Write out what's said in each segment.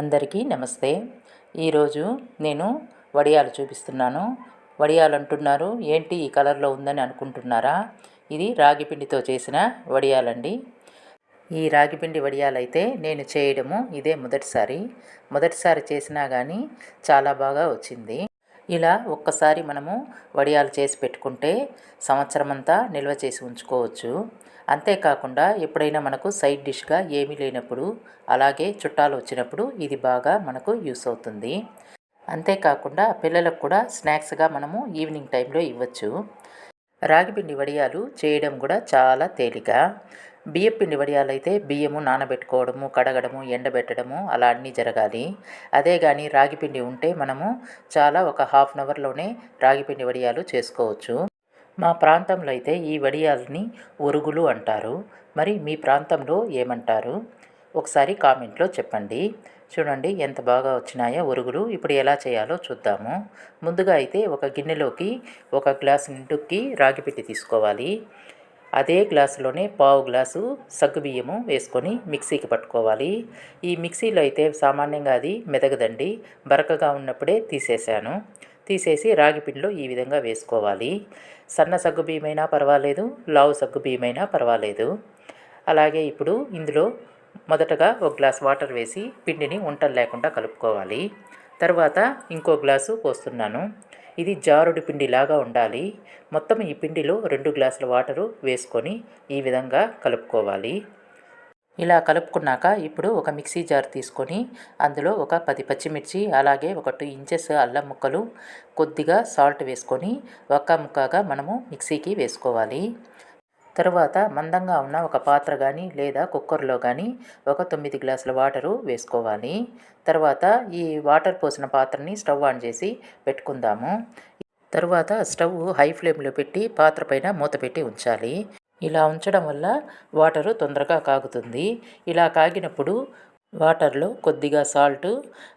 అందరికీ నమస్తే. ఈరోజు నేను వడియాలు చూపిస్తున్నాను. వడియాలు అంటున్నారు ఏంటి ఈ కలర్లో ఉందని అనుకుంటున్నారా? ఇది రాగిపిండితో చేసిన వడియాలండి. ఈ రాగిపిండి వడియాలైతే నేను చేయడము ఇదే మొదటిసారి. మొదటిసారి చేసినా కానీ చాలా బాగా వచ్చింది. ఇలా ఒక్కసారి మనము వడియాలు చేసి పెట్టుకుంటే సంవత్సరం అంతా నిల్వ చేసి ఉంచుకోవచ్చు. అంతేకాకుండా ఎప్పుడైనా మనకు సైడ్ డిష్గా ఏమీ లేనప్పుడు అలాగే చుట్టాలు వచ్చినప్పుడు ఇది బాగా మనకు యూస్ అవుతుంది. అంతేకాకుండా పిల్లలకు కూడా స్నాక్స్గా మనము ఈవినింగ్ టైంలో ఇవ్వచ్చు. రాగిపిండి వడియాలు చేయడం కూడా చాలా తేలిక. బియ్యపిండి వడియాలు అయితే బియ్యము నానబెట్టుకోవడము కడగడము ఎండబెట్టడము అలా అన్నీ జరగాలి. అదే కానీ రాగిపిండి ఉంటే మనము చాలా ఒక హాఫ్ అన్ అవర్లోనే రాగిపిండి వడియాలు చేసుకోవచ్చు. మా ప్రాంతంలో అయితే ఈ వడియాలని ఒరుగులు అంటారు. మరి మీ ప్రాంతంలో ఏమంటారు? ఒకసారి కామెంట్లో చెప్పండి. చూడండి ఎంత బాగా వచ్చినాయో ఒరుగులు. ఇప్పుడు ఎలా చేయాలో చూద్దాము. ముందుగా అయితే ఒక గిన్నెలోకి ఒక గ్లాస్ నిండుకి రాగిపిండి తీసుకోవాలి. అదే గ్లాసులోనే పావు గ్లాసు సగ్గుబియ్యము వేసుకొని మిక్సీకి పట్టుకోవాలి. ఈ మిక్సీలో అయితే సామాన్యంగా అది మెదగదండి. బరకగా ఉన్నప్పుడే తీసేసాను తీసేసి రాగి పిండిలో ఈ విధంగా వేసుకోవాలి. సన్న సగ్గు బియ్యమైనా పర్వాలేదు లావు సగ్గు బియ్యమైనా పర్వాలేదు. అలాగే ఇప్పుడు ఇందులో మొదటగా ఒక గ్లాస్ వాటర్ వేసి పిండిని ఉంటలు లేకుండా కలుపుకోవాలి. తర్వాత ఇంకో గ్లాసు పోస్తున్నాను. ఇది జారుడు పిండిలాగా ఉండాలి. మొత్తం ఈ పిండిలో రెండు గ్లాసుల వాటరు వేసుకొని ఈ విధంగా కలుపుకోవాలి. ఇలా కలుపుకున్నాక ఇప్పుడు ఒక మిక్సీ జార్ తీసుకొని అందులో ఒక పది పచ్చిమిర్చి అలాగే ఒక టూ ఇంచెస్ అల్లం ముక్కలు కొద్దిగా సాల్ట్ వేసుకొని ఒక్క ముక్కగా మనము మిక్సీకి వేసుకోవాలి. తరువాత మందంగా ఉన్న ఒక పాత్ర కానీ లేదా కుక్కర్లో కానీ ఒక తొమ్మిది గ్లాసుల వాటరు వేసుకోవాలి. తర్వాత ఈ వాటర్ పోసిన పాత్రని స్టవ్ ఆన్ చేసి పెట్టుకుందాము. తరువాత స్టవ్ హై ఫ్లేమ్లో పెట్టి పాత్ర పైన మూత పెట్టి ఉంచాలి. ఇలా ఉంచడం వల్ల వాటరు తొందరగా కాగుతుంది. ఇలా కాగినప్పుడు వాటర్లో కొద్దిగా సాల్ట్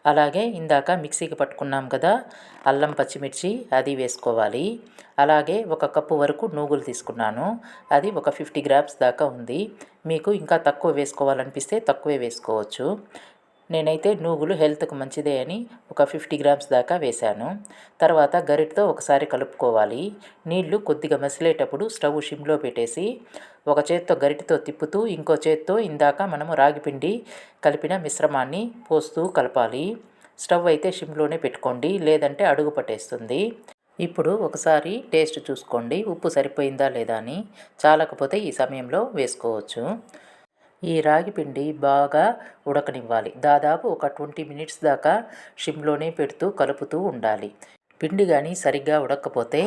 అలాగే ఇందాక మిక్సీకి పట్టుకున్నాం కదా అల్లం పచ్చిమిర్చి అది వేసుకోవాలి. అలాగే ఒక కప్పు వరకు నూగులు తీసుకున్నాను. అది ఒక ఫిఫ్టీ గ్రామ్స్ దాకా ఉంది. మీకు ఇంకా తక్కువ వేసుకోవాలనిపిస్తే తక్కువే వేసుకోవచ్చు. నేనైతే నూగులు హెల్త్కు మంచిదే అని ఒక ఫిఫ్టీ గ్రామ్స్ దాకా వేశాను. తర్వాత గరిటతో ఒకసారి కలుపుకోవాలి. నీళ్ళు కొద్దిగా మసిలేటప్పుడు స్టవ్ షిమ్లో పెట్టేసి ఒక చేత్తో గరిటతో తిప్పుతూ ఇంకో చేత్తో ఇందాక మనము రాగిపిండి కలిపిన మిశ్రమాన్ని పోస్తూ కలపాలి. స్టవ్ అయితే షిమ్లోనే పెట్టుకోండి లేదంటే అడుగు పట్టేస్తుంది. ఇప్పుడు ఒకసారి టేస్ట్ చూసుకోండి ఉప్పు సరిపోయిందా లేదా అని. చాలకపోతే ఈ సమయంలో వేసుకోవచ్చు. ఈ రాగి పిండి బాగా ఉడకనివ్వాలి. దాదాపు ఒక ట్వంటీ మినిట్స్ దాకా షిమ్లోనే పెడుతూ కలుపుతూ ఉండాలి. పిండి కానీ సరిగ్గా ఉడకపోతే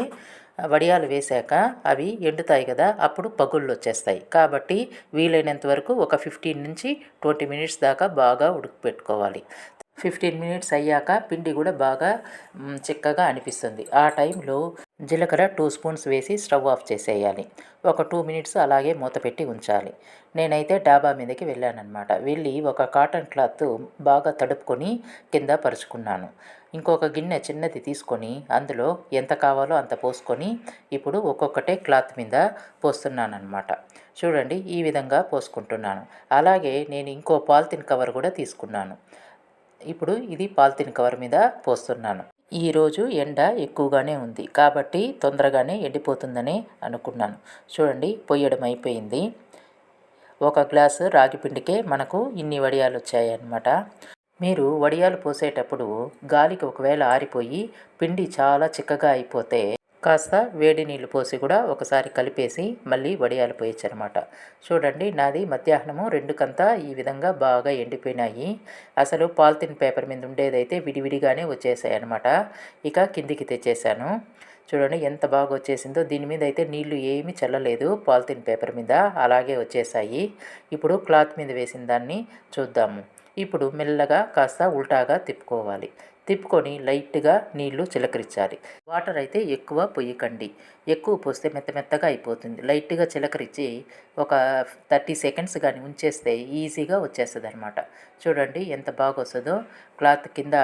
వడియాలు వేశాక అవి ఎండుతాయి కదా అప్పుడు పగుళ్ళు వచ్చేస్తాయి. కాబట్టి వీలైనంత వరకు ఒక ఫిఫ్టీన్ నుంచి ట్వంటీ మినిట్స్ దాకా బాగా ఉడకపెట్టుకోవాలి. ఫిఫ్టీన్ మినిట్స్ అయ్యాక పిండి కూడా బాగా చిక్కగా అనిపిస్తుంది. ఆ టైంలో జీలకర్ర టూ స్పూన్స్ వేసి స్టవ్ ఆఫ్ చేసేయాలి. ఒక టూ మినిట్స్ అలాగే మూత పెట్టి ఉంచాలి. నేనైతే డాబా మీదకి వెళ్ళానమాట వెళ్ళి ఒక కాటన్ క్లాత్ బాగా తడుపుకొని కింద పరుచుకున్నాను. ఇంకొక గిన్నె చిన్నది తీసుకొని అందులో ఎంత కావాలో అంత పోసుకొని ఇప్పుడు ఒక్కొక్కటే క్లాత్ మీద పోస్తున్నాను అనమాట చూడండి ఈ విధంగా పోసుకుంటున్నాను. అలాగే నేను ఇంకో పాలిథిన్ కవర్ కూడా తీసుకున్నాను. ఇప్పుడు ఇది పాలిథిన్ కవర్ మీద పోస్తున్నాను. ఈరోజు ఎండ ఎక్కువగానే ఉంది. కాబట్టి తొందరగానే ఎండిపోతుందని అనుకున్నాను. చూడండి పొయ్యడం అయిపోయింది. ఒక గ్లాసు రాగి పిండికే మనకు ఇన్ని వడియాలు వచ్చాయన్నమాట. మీరు వడియాలు పోసేటప్పుడు గాలికి ఒకవేళ ఆరిపోయి పిండి చాలా చిక్కగా అయిపోతే కాస్త వేడి నీళ్ళు పోసి కూడా ఒకసారి కలిపేసి మళ్ళీ వడియాలు పోయచ్చు అనమాట చూడండి నాది మధ్యాహ్నము రెండు కంతా ఈ విధంగా బాగా ఎండిపోయినాయి. అసలు పాలిథిన్ పేపర్ మీద ఉండేదైతే విడివిడిగానే వచ్చేసాయి అనమాట ఇక కిందికి తెచ్చేసాను చూడండి ఎంత బాగా వచ్చేసిందో. దీని మీద అయితే నీళ్ళు ఏమీ చల్లలేదు. పాలిథిన్ పేపర్ మీద అలాగే వచ్చేసాయి. ఇప్పుడు క్లాత్ మీద వేసిన దాన్ని చూద్దాము. ఇప్పుడు మెల్లగా కాస్త ఉల్టాగా తిప్పుకోవాలి. తిప్పుకొని లైట్గా నీళ్ళు చిలకరించాలి వాటర్ అయితే ఎక్కువ పొయ్యకండి. ఎక్కువ పోస్తే మెత్త మెత్తగా అయిపోతుంది. లైట్గా చిలకరించి ఒక థర్టీ సెకండ్స్ కానీ ఉంచేస్తే ఈజీగా వచ్చేస్తుంది అనమాట చూడండి ఎంత బాగా వస్తుందో క్లాత్ కింద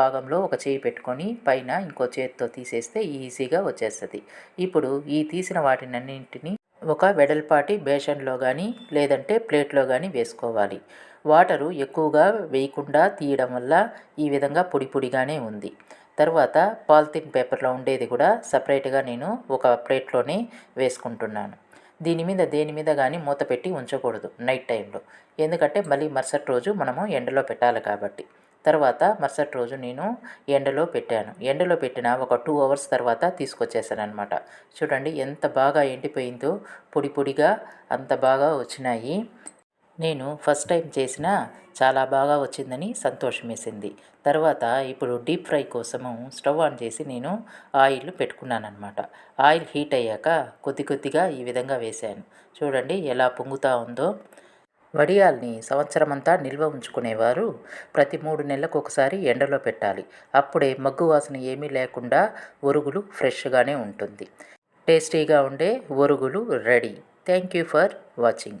భాగంలో ఒక చేయి పెట్టుకొని పైన ఇంకో చేతితో తీసేస్తే ఈజీగా వచ్చేస్తుంది. ఇప్పుడు ఈ తీసిన వాటినన్నింటినీ ఒక వెడల్పాటి బేషన్లో కానీ లేదంటే ప్లేట్లో కానీ వేసుకోవాలి. వాటరు ఎక్కువగా వేయకుండా తీయడం వల్ల ఈ విధంగా పొడి పొడిగానే ఉంది. తర్వాత పాలిథిన్ పేపర్లో ఉండేది కూడా సపరేట్గా నేను ఒక ప్లేట్లోనే వేసుకుంటున్నాను. దీని మీద దేని మీద కానీ మూత పెట్టి ఉంచకూడదు నైట్ టైంలో. ఎందుకంటే మళ్ళీ మరుసటి రోజు మనము ఎండలో పెట్టాలి కాబట్టి. తర్వాత మరుసటి రోజు నేను ఎండలో పెట్టాను. ఎండలో పెట్టిన ఒక టూ అవర్స్ తర్వాత తీసుకొచ్చేసాను అనమాట చూడండి ఎంత బాగా ఎండిపోయిందో పొడి పొడిగా అంత బాగా వచ్చినాయి. నేను ఫస్ట్ టైం చేసిన చాలా బాగా వచ్చిందని సంతోషం వేసింది. తర్వాత ఇప్పుడు డీప్ ఫ్రై కోసము స్టవ్ ఆన్ చేసి నేను ఆయిల్ పెట్టుకున్నాను అనమాట ఆయిల్ హీట్ అయ్యాక కొద్ది కొద్దిగా ఈ విధంగా వేశాను. చూడండి ఎలా పొంగుతూ ఉందో. వడియాల్ని సంవత్సరం అంతా నిల్వ ఉంచుకునేవారు. ప్రతి మూడు నెలలకు ఒకసారి ఎండలో పెట్టాలి. అప్పుడే మగ్గు వాసన ఏమీ లేకుండా ఒరుగులు ఫ్రెష్గానే ఉంటుంది. టేస్టీగా ఉండే ఒరుగులు ready. Thank you for watching.